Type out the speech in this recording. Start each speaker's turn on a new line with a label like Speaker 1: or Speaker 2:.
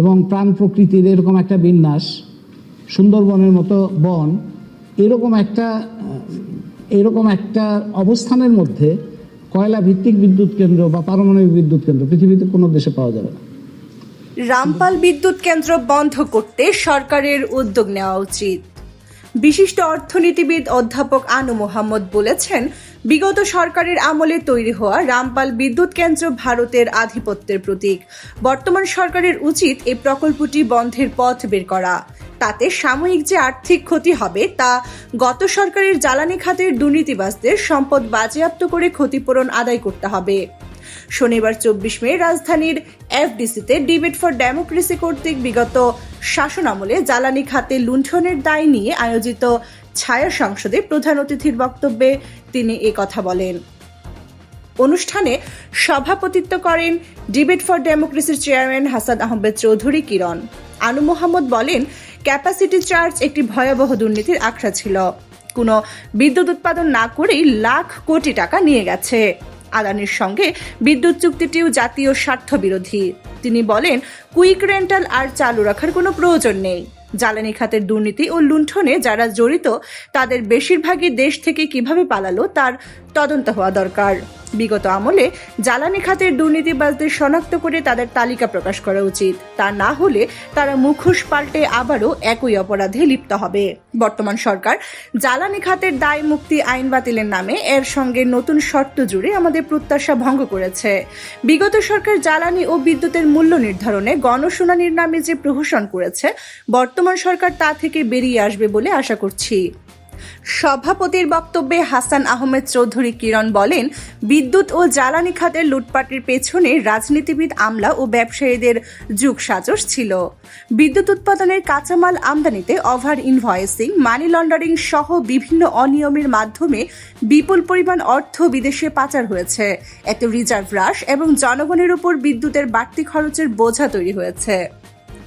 Speaker 1: এবং প্রাণ প্রকৃতির এরকম একটা বিন্যাস, সুন্দরবনের মতো বন, এরকম একটা এরকম একটা অবস্থানের মধ্যে কয়লা ভিত্তিক বিদ্যুৎ কেন্দ্র বা পারমাণবিক বিদ্যুৎ কেন্দ্র পৃথিবীতে কোনো দেশে পাওয়া যাবে না।
Speaker 2: রামপাল বিদ্যুৎ কেন্দ্র বন্ধ করতে সরকারের উদ্যোগ নেওয়া উচিত। বিশিষ্ট অর্থনীতিবিদ অধ্যাপক আনু মোহাম্মদ বলেছেন, বিগত সরকারের আমলে তৈরি হওয়া রামপাল বিদ্যুৎ কেন্দ্র ভারতের আধিপত্যের প্রতীক। বর্তমান সরকারের উচিত এই প্রকল্পটি বন্ধের পথ বের করা। তাতে সাময়িক যে আর্থিক ক্ষতি হবে, তা গত সরকারের জ্বালানি খাতের দুর্নীতিবাজদের সম্পদ বাজেয়াপ্ত করে ক্ষতিপূরণ আদায় করতে হবে। শনিবার চব্বিশ মে রাজধানীর এফডিসিতে ডিবেট ফর ডেমোক্রেসি কর্তৃক বিগত শাসন আমলে জ্বালানি খাতে লুণ্ঠনের দায় নিয়ে আয়োজিত ছায়া সংসদে প্রধান অতিথির বক্তব্যে তিনি কথা বলেন। অনুষ্ঠানে সভাপতিত্ব করেন ডিবেট ফর ডেমোক্রেসির চেয়ারম্যান হাসান আহমেদ চৌধুরী কিরণ। আনু মোহাম্মদ বলেন, ক্যাপাসিটি চার্জ একটি ভয়াবহ দুর্নীতির আখড়া ছিল। কোনো বিদ্যুৎ উৎপাদন না করেই লাখ কোটি টাকা নিয়ে গেছে। আদানির সঙ্গে বিদ্যুৎ চুক্তিটিও জাতীয় স্বার্থ বিরোধী তিনি বলেন, কুইক রেন্টাল আর চালু রাখার কোনো প্রয়োজন নেই। জ্বালানি খাতের দুর্নীতি ও লুণ্ঠনে যারা জড়িত, তাদের বেশিরভাগই দেশ থেকে কীভাবে পালালো তার তদন্ত হওয়া দরকার। বিগত আমলে জ্বালানি খাতের দুর্নীতিবাজদের শনাক্ত করে তাদের তালিকা প্রকাশ করা উচিত। তা না হলে তারা মুখোশ পাল্টে আবারও একই অপরাধে লিপ্ত হবে। বর্তমান সরকার জ্বালানি খাতের দায় মুক্তি আইন বাতিলের নামে এর সঙ্গে নতুন শর্ত জুড়ে আমাদের প্রত্যাশা ভঙ্গ করেছে। বিগত সরকার জ্বালানি ও বিদ্যুতের মূল্য নির্ধারণে গণশুনানির নামে যে প্রহসন করেছে, বর্তমান সরকার তা থেকে বেরিয়ে আসবে বলে আশা করছি। সভাপতির বক্তব্যে হাসান আহমেদ চৌধুরী কিরণ বলেন, বিদ্যুৎ ও জ্বালানি খাতের লুটপাটের পেছনে রাজনীতিবিদ আমলা ও ব্যবসায়ীদের যুগ সাজস ছিল। বিদ্যুৎ উৎপাদনের কাঁচামাল আমদানিতে ওভার ইনভয়েসিং, মানি লন্ডারিং সহ বিভিন্ন অনিয়মের মাধ্যমে বিপুল পরিমাণ অর্থ বিদেশে পাচার হয়েছে। এতে রিজার্ভ হ্রাস এবং জনগণের উপর বিদ্যুতের বাড়তি খরচের বোঝা তৈরি হয়েছে।